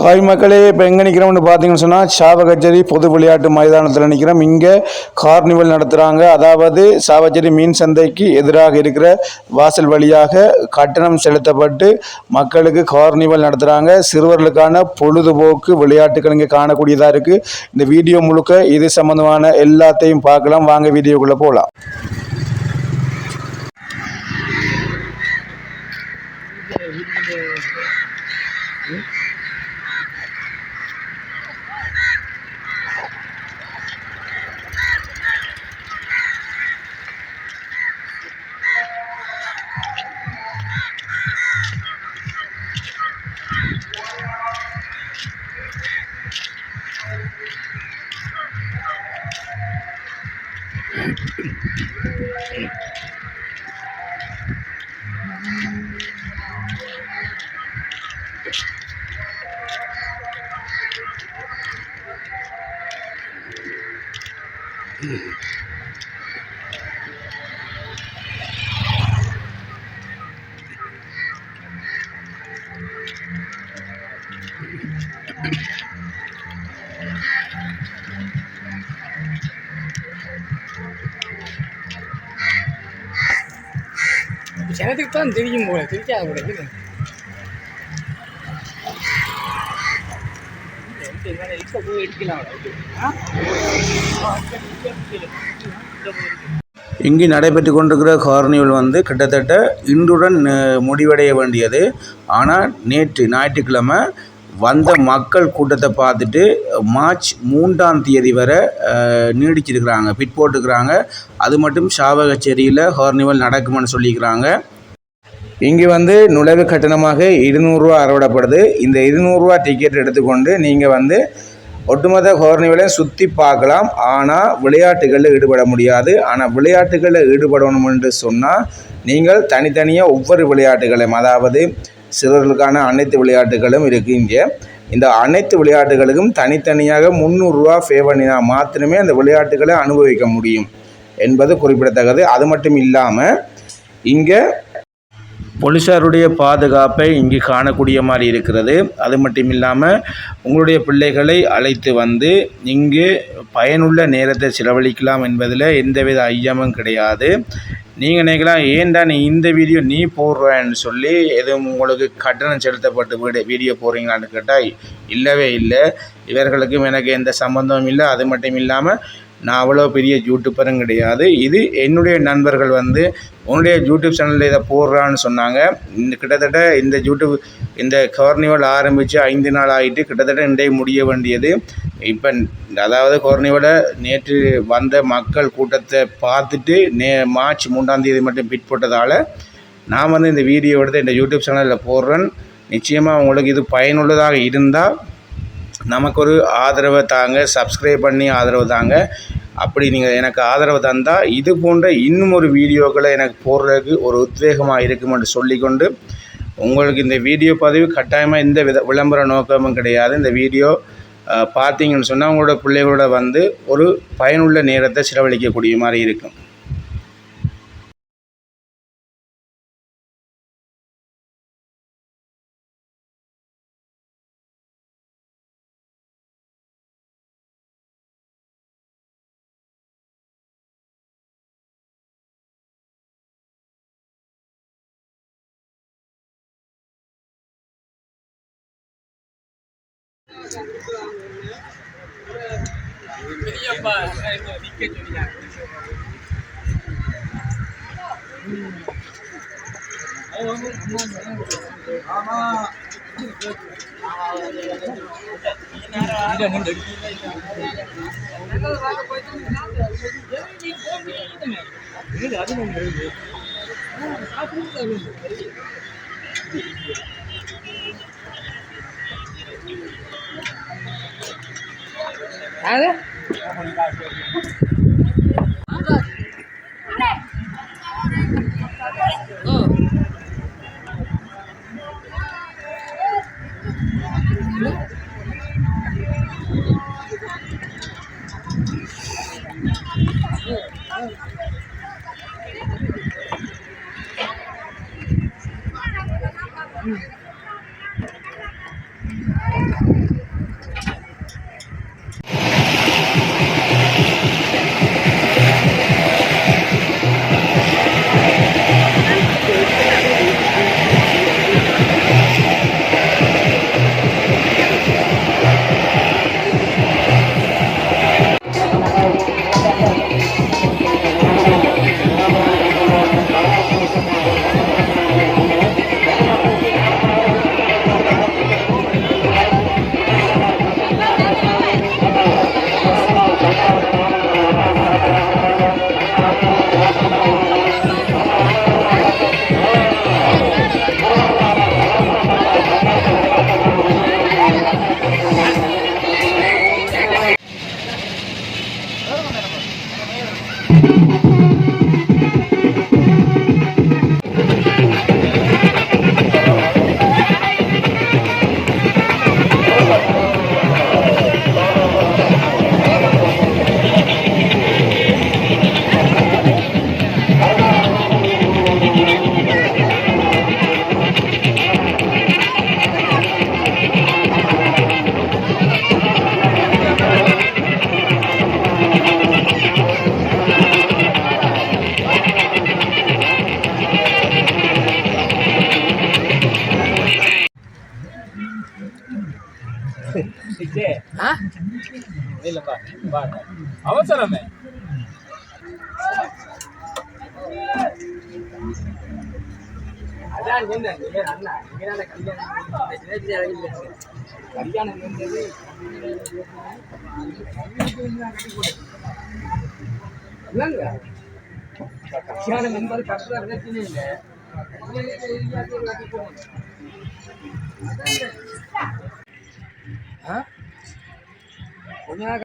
காய் மக்களே இப்போ எங்கே நிற்கிறோம்னு பார்த்தீங்கன்னு சொன்னால் சாவகச்சேரி பொது விளையாட்டு மைதானத்தில் நிற்கிறோம் இங்கே கார்னிவல் நடத்துகிறாங்க அதாவது சாவகச்சேரி மீன் சந்தைக்கு எதிராக இருக்கிற வாசல் வழியாக கட்டணம் செலுத்தப்பட்டு மக்களுக்கு கார்னிவல் நடத்துகிறாங்க சிறுவர்களுக்கான பொழுதுபோக்கு விளையாட்டுகள் இங்கே காணக்கூடியதாக இருக்குது இந்த வீடியோ முழுக்க இது சம்மந்தமான எல்லாத்தையும் பார்க்கலாம். வாங்க வீடியோக்குள்ளே போகலாம் ஜனத்துக்கு தான் தெரியும் போல தெரியாத போல இங்கு நடைபெற்று கொண்டிருக்கிற கார்னிவல் வந்து கிட்டத்தட்ட இன்றுடன் முடிவடைய வேண்டியது. ஆனால் நேற்று ஞாயிற்றுக்கிழமை வந்த மக்கள் கூட்டத்தை பார்த்துட்டு மார்ச் மூன்றாம் தேதி வரை நீடிச்சிருக்கிறாங்க பிட் போட்டுக்கிறாங்க அது மட்டும் சாவகச்சேரியில் ஹார்னிவல் நடக்குமென்னு சொல்லிக்கிறாங்க. இங்கே வந்து நுழைவு கட்டணமாக இருநூறுவா அறவிடப்படுது. இந்த இருநூறுவா டிக்கெட் எடுத்துக்கொண்டு நீங்கள் வந்து ஒட்டுமொத்த ஹோர்னிவலையும் சுற்றி பார்க்கலாம். ஆனால் விளையாட்டுகளில் ஈடுபட முடியாது. ஆனால் விளையாட்டுகளில் ஈடுபடணும் என்று சொன்னால் நீங்கள் தனித்தனியாக ஒவ்வொரு விளையாட்டுகளையும் அதாவது சிறுவர்களுக்கான அனைத்து விளையாட்டுகளும் இருக்குது இங்கே இந்த அனைத்து விளையாட்டுகளுக்கும் தனித்தனியாக முந்நூறுரூவா பே பண்ணினா மாத்திரமே அந்த விளையாட்டுகளை அனுபவிக்க முடியும் என்பது குறிப்பிடத்தக்கது. அது மட்டும் இல்லாமல் இங்கே போலீஸாருடைய பாதுகாப்பை இங்கு காணக்கூடிய மாதிரி இருக்கிறது. அது மட்டும் இல்லாமல் உங்களுடைய பிள்ளைகளை அழைத்து வந்து இங்கு பயனுள்ள நேரத்தை செலவழிக்கலாம் என்பதில் எந்தவித ஐயமும் கிடையாது. நீங்கள் நினைக்கலாம் ஏன்டா நீ இந்த வீடியோ நீ போடுறேன்னு சொல்லி எதுவும் உங்களுக்கு கட்டணம் செலுத்தப்பட்டு வீடு வீடியோ போடுறீங்களான்னு கேட்டால் இல்லவே இல்லை. இவர்களுக்கும் எனக்கு எந்த சம்மந்தமும் இல்லை. அது மட்டும் இல்லாமல் நான் அவ்வளோ பெரிய யூடியூப்பரும் கிடையாது. இது என்னுடைய நண்பர்கள் வந்து உன்னுடைய யூடியூப் சேனலில் இதை போடுறான்னு சொன்னாங்க. இந்த கிட்டத்தட்ட இந்த யூடியூப் இந்த கார்னிவல் ஆரம்பித்து ஐந்து நாள் ஆகிட்டு கிட்டத்தட்ட இன்றைய முடிய வேண்டியது. இப்போ அதாவது கார்னிவலை நேற்று வந்த மக்கள் கூட்டத்தை பார்த்துட்டு நே மார்ச் மூன்றாம் தேதி மட்டும் பிட் போட்டதால் நான் வந்து இந்த வீடியோ எடுத்து இந்த யூடியூப் சேனலில் போடுறேன். நிச்சயமாக உங்களுக்கு இது பயனுள்ளதாக இருந்தால் நமக்கு ஒரு ஆதரவை தாங்க சப்ஸ்கிரைப் பண்ணி ஆதரவு தாங்க. அப்படி நீங்கள் எனக்கு ஆதரவு தந்தால் இது போன்ற இன்னும் ஒரு வீடியோக்களை எனக்கு போடுறதுக்கு ஒரு உத்வேகமாக இருக்கும் என்று சொல்லிக்கொண்டு உங்களுக்கு இந்த வீடியோ பதிவு கட்டாயமாக எந்த வித விளம்பர நோக்கமும் கிடையாது. இந்த வீடியோ பார்த்தீங்கன்னு சொன்னால் உங்களோட பிள்ளைகளோட வந்து ஒரு பயனுள்ள நேரத்தை செலவழிக்கக்கூடிய மாதிரி இருக்கும். அது આવે இல்லப்பா வா. அவசரமே. கல்யாணம். கல்யாணம் என்பது கஷ்டம் பிரச்சனை இல்லை. yeah.